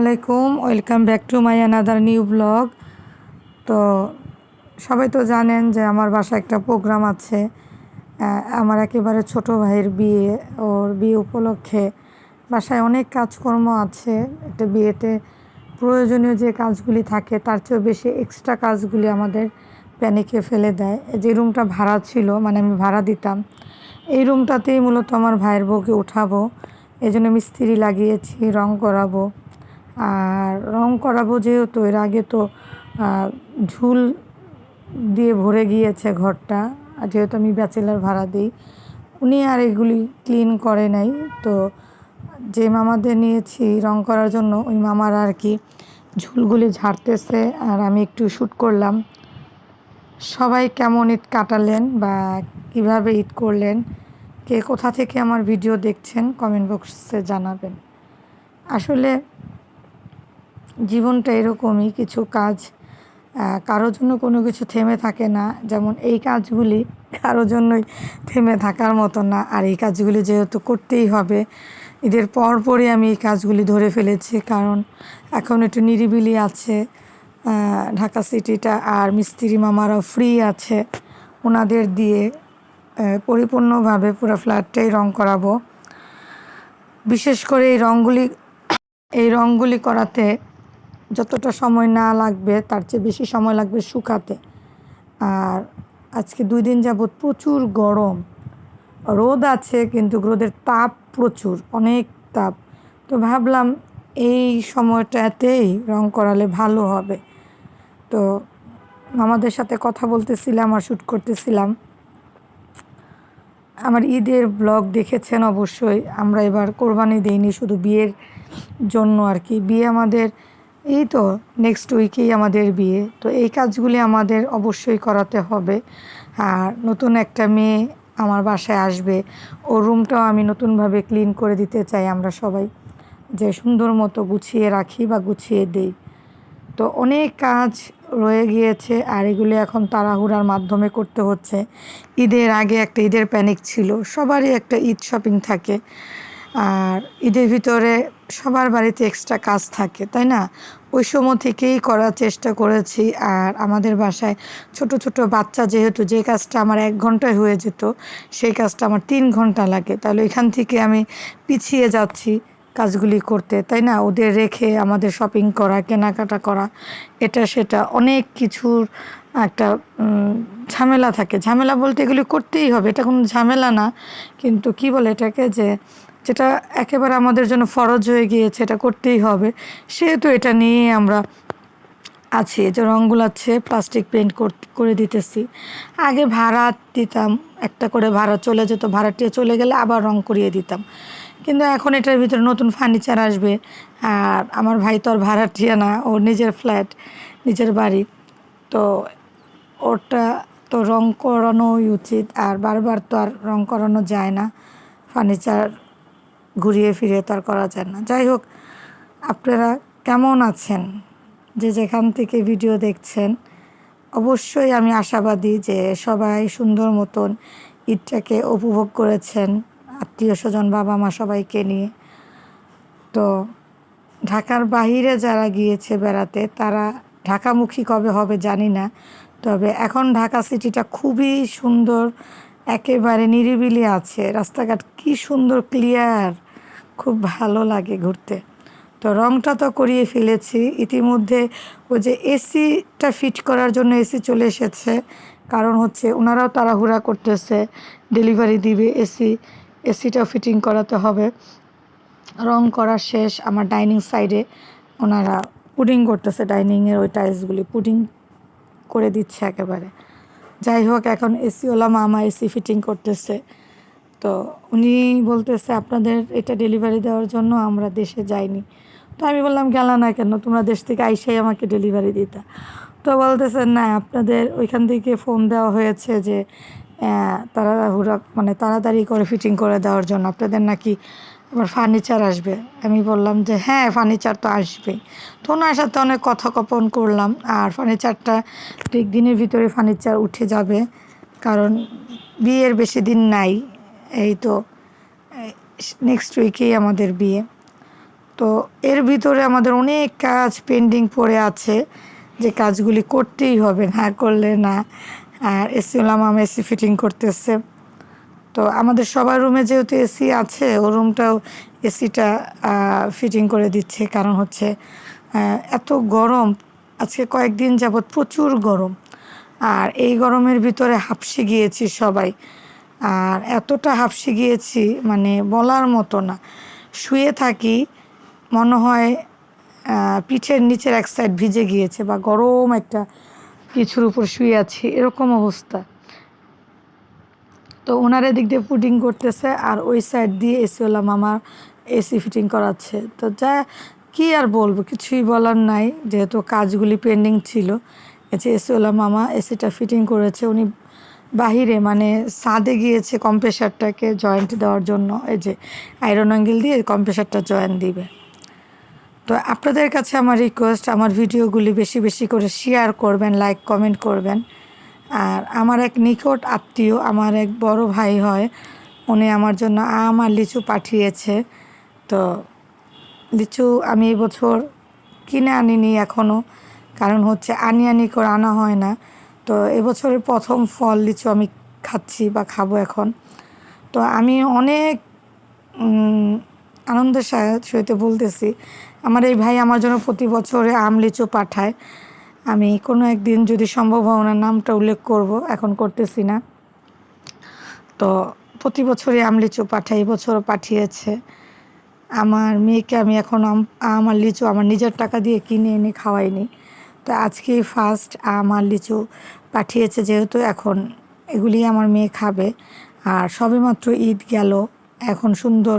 আলাইকুম, welcome back to my another new vlog. তো সবাই তো জানেন যে আমার বাসায় একটা প্রোগ্রাম আছে। আমার একেবারে ছোট ভাইয়ের বিয়ে, ওর বিয়ে উপলক্ষে বাসায় অনেক কাজকর্ম আছে। একটা বিয়েতে প্রয়োজনীয় যে কাজগুলি থাকে, তার চেয়েও বেশি এক্সট্রা কাজগুলি আমাদের প্যানিকে ফেলে দেয়। যে রুমটা ভাড়া ছিল মানে আমি ভাড়া দিতাম, এই রুমটাতেই মূলত আমার ভাইয়ের বউকে উঠাবো। এই জন্য মিস্ত্রি লাগিয়েছি, রং করাবো। আর রং করাবো যেহেতু, এর আগে তো ঝুল দিয়ে ভরে গিয়েছে ঘরটা, আর যেহেতু আমি ব্যাচেলার ভাড়া দিই, উনি আর এগুলি ক্লিন করে নাই। তো যে মামাদের নিয়েছি রং করার জন্য, ওই মামার আর কি ঝুলগুলি ঝাড়তেছে, আর আমি একটু শ্যুট করলাম। সবাই কেমন ঈদ কাটালেন বা কীভাবে ঈদ করলেন? কে কোথা থেকে আমার ভিডিও দেখছেন, কমেন্ট বক্সে জানাবেন। আসলে জীবনটা এরকমই কিছু কাজ কারোর জন্য কোনো কিছু থেমে থাকে না। যেমন এই কাজগুলি কারোর জন্যই থেমে থাকার মতো না। আর এই কাজগুলি যেহেতু করতেই হবে ঈদের পর পরই আমি এই কাজগুলি ধরে ফেলেছি। কারণ এখন একটু নিরিবিলি আছে ঢাকা সিটিটা। আর মিস্ত্রি মামারাও ফ্রি আছে। ওনাদের দিয়ে পরিপূর্ণভাবে পুরো ফ্ল্যাটটাই রং করাবো। বিশেষ করে এই রঙগুলি এই রঙগুলি করাতে যতটা সময় না লাগবে, তার চেয়ে বেশি সময় লাগবে শুকাতে। আর আজকে দুই দিন যাবৎ প্রচুর গরম। রোদ আছে, কিন্তু রোদের তাপ প্রচুর, অনেক তাপ। তো ভাবলাম এই সময়টাতেই রং করালে ভালো হবে। তো আমাদের সাথে কথা বলতেছিলাম আর শ্যুট করতেছিলাম। আমার ঈদের ব্লগ দেখেছেন অবশ্যই। আমরা এবার কোরবানি দেইনি, শুধু বিয়ের জন্য আর কি। বিয়ে আমাদের এই তো নেক্সট উইকেই আমাদের বিয়ে। তো এই কাজগুলি আমাদের অবশ্যই করাতে হবে। আর নতুন একটা মেয়ে আমার বাসায় আসবে। ওর রুমটাও আমি নতুনভাবে ক্লিন করে দিতে চাই আমরা সবাই। যে সুন্দর মতো গুছিয়ে রাখি বা গুছিয়ে দেই। তো অনেক কাজ রয়ে গিয়েছে আর এগুলি এখন তাড়াহুড়ার মাধ্যমে করতে হচ্ছে। ঈদের আগে একটা ঈদের প্যানিক ছিল। সবারই একটা ঈদ শপিং থাকে। আর ঈদের ভিতরে সবার বাড়িতে এক্সট্রা কাজ থাকে, তাই না? ওই সময় থেকেই করার চেষ্টা করেছি। আর আমাদের বাসায় ছোট ছোট বাচ্চা যেহেতু, যে কাজটা আমার এক ঘন্টায় হয়ে যেত, সেই কাজটা আমার তিন ঘণ্টা লাগে। তাহলে এখান থেকে আমি পিছিয়ে যাচ্ছি কাজগুলি করতে, তাই না? ওদের রেখে, আমাদের শপিং করা, কেনাকাটা করা, এটা, সেটা অনেক কিছুর একটা ঝামেলা থাকে। ঝামেলা বলতে এগুলি করতেই হবে, এটা কোনো ঝামেলা না। কিন্তু কি বলে এটাকে যে যেটা একেবারে আমাদের জন্য ফরজ হয়ে গিয়েছে, এটা করতেই হবে। সেহেতু এটা নিয়ে আমরা আছে যে রঙ গুলাচ্ছে প্লাস্টিক পেন্ট করে দিতেছি। আগে ভাড়া দিতাম, একটা করে ভাড়া চলে যেত, ভাড়াটিয়ে চলে গেলে আবার রং করিয়ে দিতাম। কিন্তু এখন এটার ভিতরে নতুন ফার্নিচার আসবে, আর আমার ভাই তো আর ভাড়াটিয়া না ওর নিজের ফ্ল্যাট নিজের বাড়ি। তো ওটা তো রং করানোই উচিত, আর বারবার তো আর রং করানো যায় না ফার্নিচার ঘুরিয়ে ফিরিয়ে তো আর করা যায় না। যাই হোক, আপনারা কেমন আছেন? যে যেখান থেকে ভিডিও দেখছেন, অবশ্যই আমি আশাবাদী যে সবাই সুন্দর মতন ঈদটাকে উপভোগ করেছেন, আত্মীয় স্বজন, বাবা মা সবাইকে নিয়ে। তো ঢাকার বাহিরে যারা গিয়েছে বেড়াতে, তারা ঢাকামুখী কবে হবে জানি না, তবে এখন ঢাকা সিটিটা খুবই সুন্দর, একেবারে নিরিবিলি আছে। রাস্তাঘাট কি সুন্দর, ক্লিয়ার। খুব ভালো লাগে ঘুরতে। তো রংটা তো করিয়ে ফেলেছি। ইতিমধ্যে ওই যে এসিটা ফিট করার জন্য এসি চলে এসেছে। কারণ হচ্ছে ওনারাও তাড়াহুড়া করতেছে ডেলিভারি দিবে এসি, এসিটাও ফিটিং করাতে হবে। রং করা শেষ, আমার ডাইনিং সাইডে ওনারা পুডিং করতেছে ডাইনিংয়ের ওই টাইলসগুলি পুডিং করে দিচ্ছে একেবারে। যাই হোক, এখন এসিওয়ালা মামা এসি ফিটিং করতেছে। তো উনি বলতেছে আপনাদের এটা ডেলিভারি দেওয়ার জন্য আমরা দেশে যাইনি। তো আমি বললাম গেল না কেন? তোমরা দেশ থেকে আইসাই আমাকে ডেলিভারি দিতা। তো বলতেছে না আপনাদের ওইখান থেকে ফোন দেওয়া হয়েছে যে আহ, তাড়াহুড়া মানে তাড়াতাড়ি করে ফিটিং করে দেওয়ার জন্য। আপনাদের নাকি আবার ফার্নিচার আসবে? আমি বললাম যে হ্যাঁ ফার্নিচার তো আসবেই। তো ওনার সাথে অনেক কথোপকথন করলাম আর ফার্নিচারটা ঠিক দিনের ভিতরে ফার্নিচার উঠে যাবে কারণ বিয়ের বেশি দিন নাই। এই তো নেক্সট উইকেই আমাদের বিয়ে। তো এর ভিতরে আমাদের অনেক কাজ পেন্ডিং পড়ে আছে, যে কাজগুলি করতেই হবে, না করলে না। আর এসি মামা এসি ফিটিং করতেছে। তো আমাদের সবার রুমে যেহেতু এসি আছে ও রুমটাও এসিটা ফিটিং করে দিচ্ছে। কারণ হচ্ছে এত গরম, আজকে কয়েকদিন যাবৎ প্রচুর গরম। আর এই গরমের ভিতরে হাঁপসে গিয়েছি সবাই। আর এতটা হাঁপসে গিয়েছি মানে বলার মতো না। শুয়ে থাকি, মনে হয় পিঠের নিচের এক সাইড ভিজে গিয়েছে বা গরম একটা কিছুর উপর শুয়ে আছি, এরকম অবস্থা। তো ওনার এদিক দিয়ে পুডিং করতেছে আর ওই সাইড দিয়ে এসিওলা মামার এসি ফিটিং করাচ্ছে। তো যা, কি আর বলব, কিছুই বলার নাই, যেহেতু কাজগুলি পেন্ডিং ছিল। যে এসিওলা মামা এসিটা ফিটিং করেছে, উনি বাহিরে মানে সাদে গিয়েছে কম্প্রেসারটাকে জয়েন্ট দেওয়ার জন্য। এই যে আয়রন অ্যাঙ্গেল দিয়ে কম্প্রেসারটা জয়েন্ট দিবে। তো আপনাদের কাছে আমার রিকোয়েস্ট আমার ভিডিওগুলি বেশি বেশি করে শেয়ার করবেন লাইক কমেন্ট করবেন। আর আমার এক নিকট আত্মীয়, আমার এক বড় ভাই হয়, উনি আমার জন্য আম আর লিচু পাঠিয়েছে। তো লিচু আমি এবছর কিনে আনিনি এখনও কারণ হচ্ছে আনি আনি করে আনা হয় না। তো এবছরের প্রথম ফল লিচু আমি খাচ্ছি বা খাব এখন। তো আমি অনেক আনন্দের সহিত বলতেছি, আমার এই ভাই আমার জন্য প্রতি বছরে আম লিচু পাঠায়। আমি কোনো একদিন যদি সম্ভব হয় ওনার নামটা উল্লেখ করব, এখন করতেছি না। তো প্রতি বছরই আম লিচু পাঠাই এবছরও পাঠিয়েছে। আমার মেয়েকে আমি এখন আম আর লিচু আমার নিজের টাকা দিয়ে কিনে এনে খাওয়াইনি। তো আজকেই ফার্স্ট আম আর লিচু পাঠিয়েছে যেহেতু এখন এগুলি আমার মেয়ে খাবে। আর সবেমাত্র ঈদ গেল, এখন সুন্দর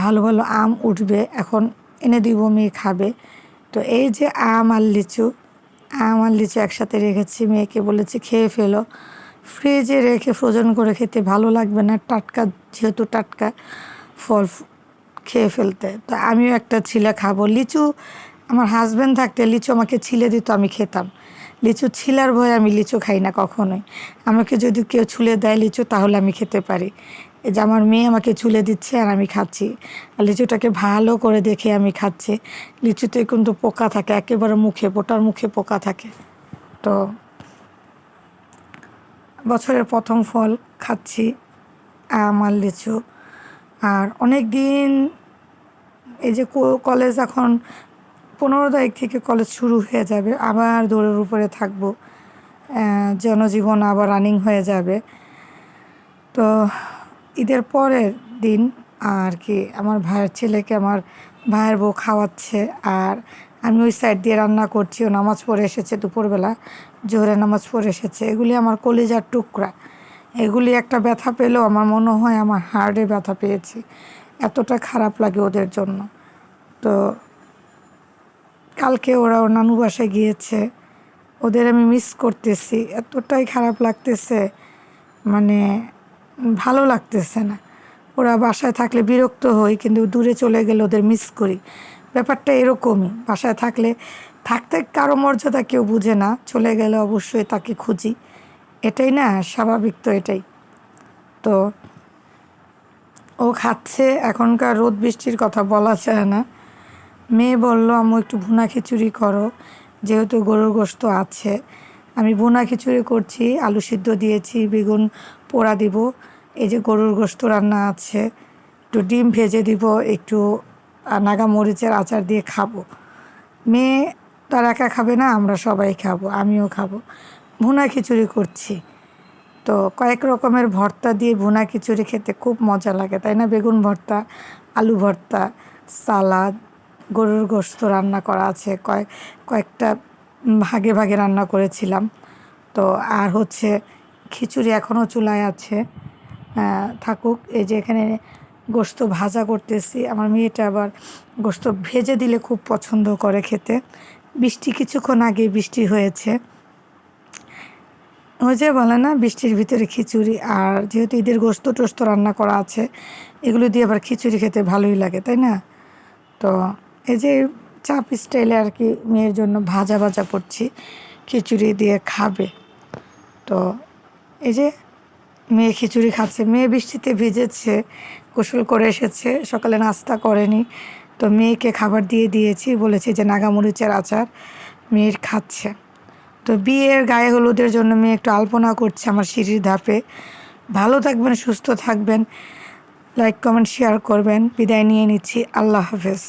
ভালো ভালো আম উঠবে, এখন এনে দিব মেয়ে খাবে। তো এই যে আম আর লিচু, আম আর লিচু একসাথে রেখেছি, মেয়েকে বলেছি খেয়ে ফেলো। ফ্রিজে রেখে ফ্রোজেন করে খেতে ভালো লাগবে না, টাটকা যেহেতু টাটকা, ফল খেয়ে ফেলতে। তো আমিও একটা ছিলে খাব। লিচু আমার হাজব্যান্ড থাকতে লিচু আমাকে ছিলে দিত, আমি খেতাম। লিচু ছিলার ভয়ে আমি লিচু খাই না কখনোই। আমাকে যদি কেউ ছুলে দেয় লিচু, তাহলে আমি খেতে পারি। এই যে আমার মেয়ে আমাকে ছুলে দিচ্ছে আর আমি খাচ্ছি। আর লিচুটাকে ভালো করে দেখে আমি খাচ্ছি। লিচুতে কিন্তু পোকা থাকে, একেবারে মুখে, পোটার মুখে পোকা থাকে। তো বছরের প্রথম ফল খাচ্ছি আমার লিচু। আর অনেক দিন এই যে কলেজ এখন পনেরো তারিখ থেকে কলেজ শুরু হয়ে যাবে। আবার দৌড়ের উপরে থাকব। জনজীবন আবার রানিং হয়ে যাবে। তো ঈদের পরের দিন আর কি আমার ভাইয়ের ছেলেকে আমার ভাইয়ের বউ খাওয়াচ্ছে আর আমি ওই সাইড দিয়ে রান্না করছি। ও নামাজ পড়ে এসেছে দুপুরবেলা জোহরে নামাজ পড়ে এসেছে। এগুলি আমার কলিজার টুকরা। এগুলি একটা ব্যথা পেলেও আমার মনে হয় আমার হার্টে ব্যথা পেয়েছি। এতটা খারাপ লাগে ওদের জন্য। তো কালকে ওরা ওর নানু বাসায় গিয়েছে। ওদের আমি মিস করতেছি। এতটাই খারাপ লাগতেছে। মানে ভালো লাগতেছে না। ওরা বাসায় থাকলে বিরক্ত হই, কিন্তু দূরে চলে গেলে ওদের মিস করি। ব্যাপারটা এরকমই। বাসায় থাকলে, থাকতে কারও মর্যাদা কেউ বুঝে না। চলে গেলে অবশ্যই তাকে খুঁজি। এটাই না, স্বাভাবিক তো এটাই। তো ও খাচ্ছে। এখনকার রোদ বৃষ্টির কথা বলা যায় না। মেয়ে বলল, আম্মু, একটু ভুনা খিচুড়ি করো, যেহেতু গরুর গোস্ত আছে। আমি ভুনা খিচুড়ি করছি, আলু সিদ্ধ দিয়েছি, বেগুন পোড়া দিব, এই যে গরুর গোস্ত রান্না আছে। একটু ডিম ভেজে দিব, একটু নাগা মরিচের আচার দিয়ে খাব। মেয়ে তার একা খাবে না, আমরা সবাই খাব, আমিও খাব। ভুনা খিচুড়ি করছি। তো কয়েক রকমের ভর্তা দিয়ে ভুনা খিচুড়ি খেতে খুব মজা লাগে, তাই না? বেগুন ভর্তা, আলু ভর্তা, সালাদ গরুর গোস্ত রান্না করা আছে কয়েক কয়েকটা ভাগে ভাগে রান্না করেছিলাম। তো আর হচ্ছে খিচুড়ি এখনও চুলায় আছে। থাকুক, এই যে এখানে গোস্ত ভাজা করতেছি। আমার মেয়েটা আবার গোস্ত ভেজে দিলে খুব পছন্দ করে খেতে। বৃষ্টি কিছুক্ষণ আগে বৃষ্টি হয়েছে। ওই যে বলে না, বৃষ্টির ভিতরে খিচুড়ি আর যেহেতু ঈদের গোস্ত টোস্ত রান্না করা আছে, এগুলো দিয়ে আবার খিচুড়ি খেতে ভালোই লাগে, তাই না? তো এই যে চাপ স্টাইলে আর কি মেয়ের জন্য ভাজা ভাজা করছি, খিচুড়ি দিয়ে খাবে। তো এই যে মেয়ে খিচুড়ি খাচ্ছে, মেয়ে বৃষ্টিতে ভিজেছে, গোসল করে এসেছে, সকালে নাস্তা করেনি। তো মেয়েকে খাবার দিয়ে দিয়েছি, বলেছে যে নাগামরিচের আচার মেয়ের খাচ্ছে। তো বিয়ের গায়ে হলুদের জন্য মেয়ে একটু আলপনা করছে আমার সিঁড়ির ধাপে। ভালো থাকবেন, সুস্থ থাকবেন। লাইক কমেন্ট শেয়ার করবেন। বিদায় নিয়ে নিচ্ছি। আল্লাহ হাফেজ।